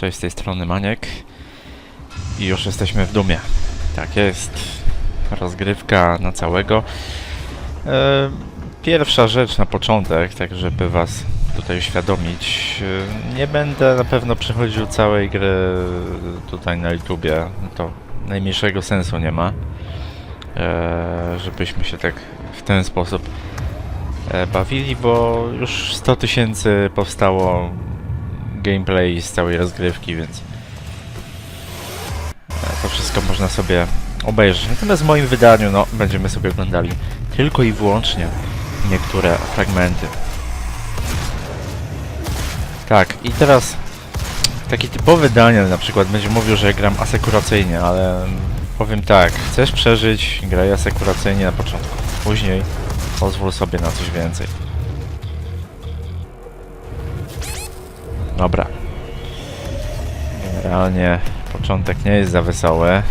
Cześć, z tej strony Maniek. I już jesteśmy w dumie. Tak jest. Rozgrywka na całego. E, pierwsza rzecz na początek, tak żeby was tutaj uświadomić. E, nie będę na pewno przechodził całej gry tutaj na YouTubie. To najmniejszego sensu nie ma. E, żebyśmy się tak w ten sposób bawili, bo już 100 tysięcy powstało gameplay z całej rozgrywki, więc e, to wszystko można sobie obejrzeć. Natomiast w moim wydaniu, no, będziemy sobie oglądali tylko i wyłącznie niektóre fragmenty. Tak, i teraz taki typowy Daniel na przykład będzie mówił, że gram asekuracyjnie, ale powiem tak, chcesz przeżyć, graj asekuracyjnie na początku. Później pozwól sobie na coś więcej. Dobra. Generalnie początek nie jest za wesoły.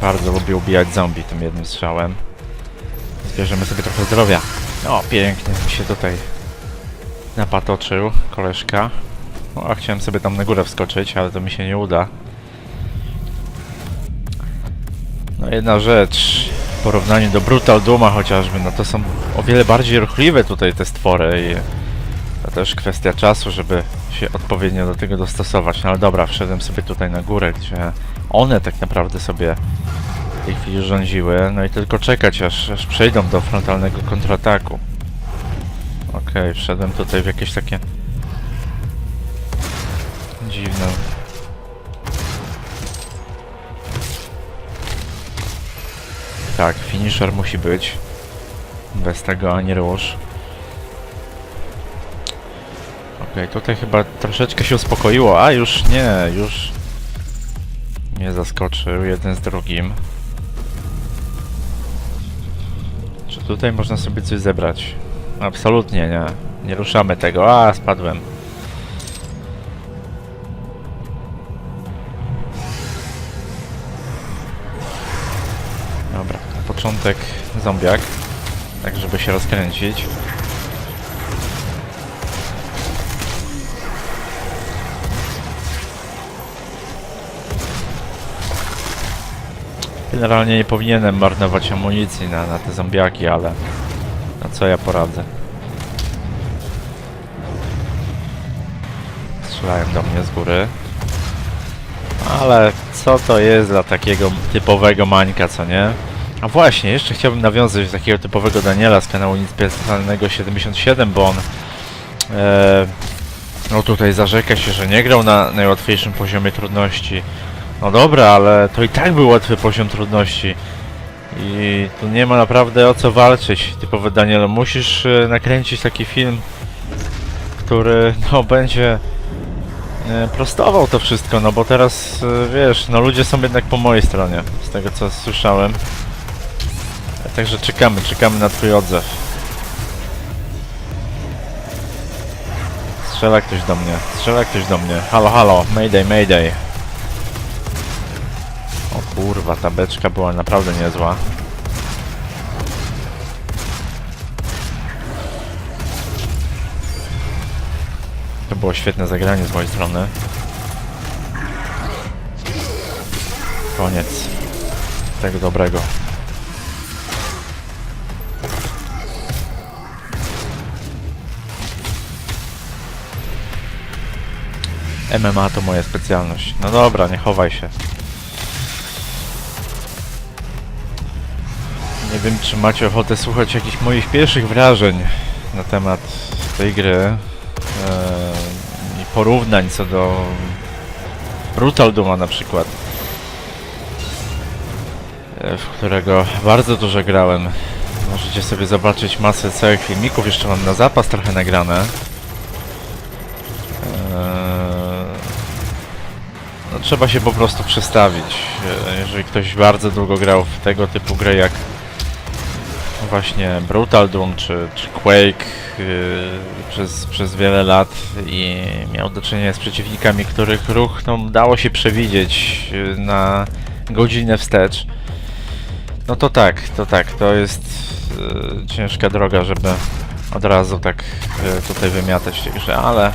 Bardzo lubię ubijać zombie tym jednym strzałem. Zbierzemy sobie trochę zdrowia. O, pięknie mi się tutaj napatoczył koleżka. O, a chciałem sobie tam na górę wskoczyć, ale to mi się nie uda. No jedna rzecz, w porównaniu do Brutal Duma chociażby, no to są o wiele bardziej ruchliwe tutaj te stwory i też kwestia czasu, żeby się odpowiednio do tego dostosować. No ale dobra, wszedłem sobie tutaj na górę, gdzie one tak naprawdę sobie w tej chwili rządziły. No i tylko czekać, aż, aż przejdą do frontalnego kontrataku. Okej, wszedłem tutaj w jakieś takie dziwne. Tak, finisher musi być. Bez tego ani rusz. Okej, tutaj chyba troszeczkę się uspokoiło, a już nie, już mnie zaskoczył jeden z drugim. Czy tutaj można sobie coś zebrać? Absolutnie nie. Nie ruszamy tego. A, spadłem. Dobra, na początek zombiak. Tak, żeby się rozkręcić. Generalnie nie powinienem marnować amunicji na, na te zombiaki, ale no co ja poradzę. Strzelają do mnie z góry. Ale co to jest dla takiego typowego mańka, co nie? A właśnie, jeszcze chciałbym nawiązać do takiego typowego Daniela z kanału Nic Personalnego 77, bo on e, no tutaj zarzeka się, że nie grał na najłatwiejszym poziomie trudności. No dobra, ale to i tak był łatwy poziom trudności. I tu nie ma naprawdę o co walczyć, typowy Danielu. Musisz e, nakręcić taki film, który no będzie e, prostował to wszystko, no bo teraz e, wiesz, no ludzie są jednak po mojej stronie, z tego co słyszałem. Także czekamy, czekamy na twój odzew. Strzela ktoś do mnie, strzela ktoś do mnie. Halo, halo, mayday, mayday. Kurwa, ta beczka była naprawdę niezła. To było świetne zagranie z mojej strony. Koniec tego dobrego. MMA to moja specjalność. No dobra, nie chowaj się. Nie wiem, czy macie ochotę słuchać jakichś moich pierwszych wrażeń na temat tej gry eee, i porównań co do Brutal Duma na przykład, e, w którego bardzo dużo grałem. Możecie sobie zobaczyć masę całych filmików, jeszcze mam na zapas trochę nagrane. Eee, no, trzeba się po prostu przestawić. E, Jeżeli ktoś bardzo długo grał w tego typu gry jak właśnie Brutal Doom czy, czy Quake yy, przez, przez wiele lat i miał do czynienia z przeciwnikami, których ruch no, dało się przewidzieć yy, na godzinę wstecz. No to tak, to tak, to jest yy, ciężka droga, żeby od razu tak yy, tutaj wymiatać w grze, ale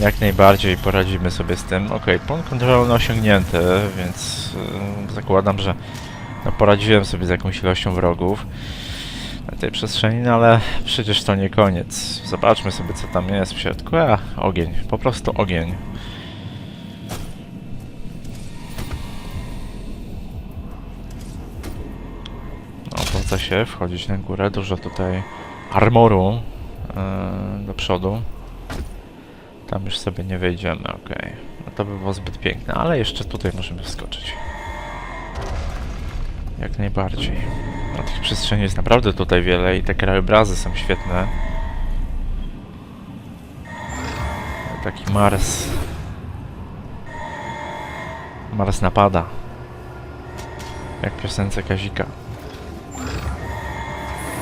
Jak najbardziej poradzimy sobie z tym. Ok, punkt kontrolny osiągnięty, więc yy, zakładam, że no, poradziłem sobie z jakąś ilością wrogów tej przestrzeni, no ale przecież to nie koniec. Zobaczmy sobie co tam jest w środku. A, ogień, po prostu ogień. No, opłaca się wchodzić na górę, dużo tutaj armoru yy, do przodu. Tam już sobie nie wejdziemy, okej. No to by było zbyt piękne, ale jeszcze tutaj możemy wskoczyć. Jak najbardziej. Tych przestrzeni jest naprawdę tutaj wiele i te krajobrazy są świetne. Taki Mars. Mars napada. Jak piosence Kazika.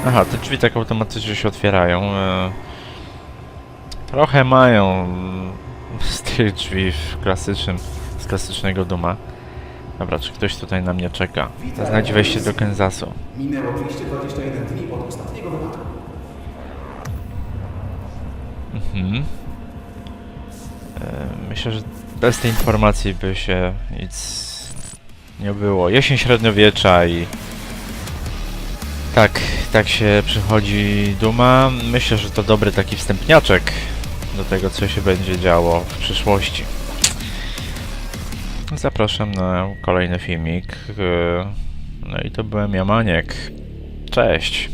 Aha, te drzwi tak automatycznie się otwierają. e, Trochę mają z tych drzwi w klasycznym, z klasycznego Duma. Dobra, czy ktoś tutaj na mnie czeka? Znajdź wejście do Kansasu. Minęło 221 dni od ostatniego wypadku. Mhm. E, Myślę, że bez tej informacji by się nic nie było. Jesień średniowiecza i tak, tak się przychodzi duma. Myślę, że to dobry taki wstępniaczek do tego, co się będzie działo w przyszłości. Zapraszam na kolejny filmik. E, No i to byłem Jamaniek. Cześć.